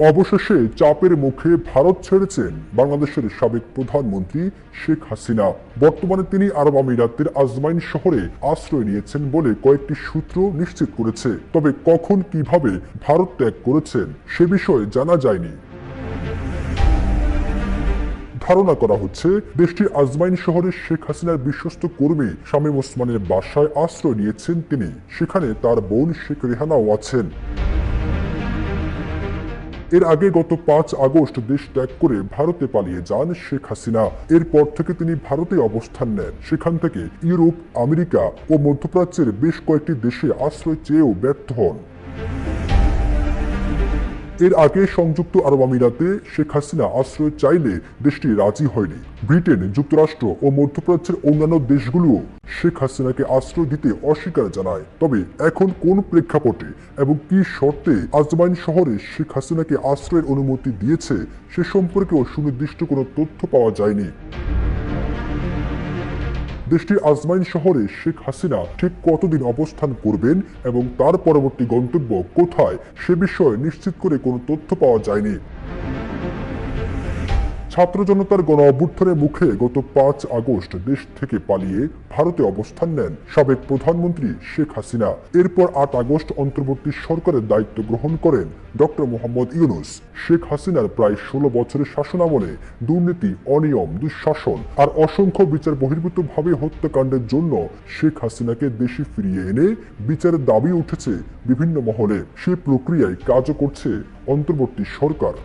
অবশেষে চাপের মুখে ভারত ছেড়েছেন বাংলাদেশের সাবেক প্রধানমন্ত্রী শেখ হাসিনা। বর্তমানে তিনি আরব আমিরাতের আজমাইন শহরে আশ্রয় নিয়েছেন বলে কয়েকটি সূত্র নিশ্চিত করেছে। তবে কখন কীভাবে ভারত ত্যাগ করেছেন সে বিষয়ে জানা যায়নি। ধারণা করা হচ্ছে দেশটির আজমাইন শহরে শেখ হাসিনার বিশ্বস্ত কর্মী শামীম ওসমানের বাসায় আশ্রয় নিয়েছেন তিনি। সেখানে তার বোন শেখ রেহানাও আছেন। এর আগে গত পাঁচ আগস্ট দেশ ত্যাগ করে ভারতে পালিয়ে যান শেখ হাসিনা। এরপর থেকে তিনি ভারতে অবস্থান নেন। সেখান থেকে ইউরোপ, আমেরিকা ও মধ্যপ্রাচ্যের বেশ কয়েকটি দেশে আশ্রয় চেয়েও ব্যর্থ হন। এর আগে সংযুক্ত আরব আমিরাতে শেখ হাসিনা আশ্রয় চাইলে দেশটি রাজি হয়নি। ব্রিটেন, যুক্তরাষ্ট্র ও মধ্যপ্রাচ্যের অন্যান্য দেশগুলোও শেখ হাসিনাকে আশ্রয় দিতে অস্বীকার জানায়। তবে এখন কোন প্রেক্ষাপটে এবং কি শর্তে আজমাইন শহরে শেখ হাসিনাকে আশ্রয়ের অনুমতি দিয়েছে, সে সম্পর্কেও সুনির্দিষ্ট কোনো তথ্য পাওয়া যায়নি। দেশটির আজমাইন শহরে শেখ হাসিনা ঠিক কতদিন অবস্থান করবেন এবং তার পরবর্তী গন্তব্য কোথায়, সে বিষয়ে নিশ্চিত করে কোনো তথ্য পাওয়া যায়নি। ছাত্র জনতার গণ অভ্যুত্থানের মুখে গত পাঁচ আগস্ট দেশ থেকে পালিয়ে ভারতে অবস্থান নেন সাবেক প্রধানমন্ত্রী শেখ হাসিনা। এরপর আট আগস্ট অন্তর্বর্তী সরকারের দায়িত্ব গ্রহণ করেন ডক্টর মোহাম্মদ ইউনুস। শেখ হাসিনার প্রায় ষোলো বছরের শাসনামলে দুর্নীতি, অনিয়ম, দুঃশাসন আর অসংখ্য বিচার বহির্ভূতভাবে হত্যাকাণ্ডের জন্য শেখ হাসিনাকে দেশে ফিরিয়ে এনে বিচারের দাবি উঠেছে বিভিন্ন মহলে। সে প্রক্রিয়ায় কাজও করছে অন্তর্বর্তী সরকার।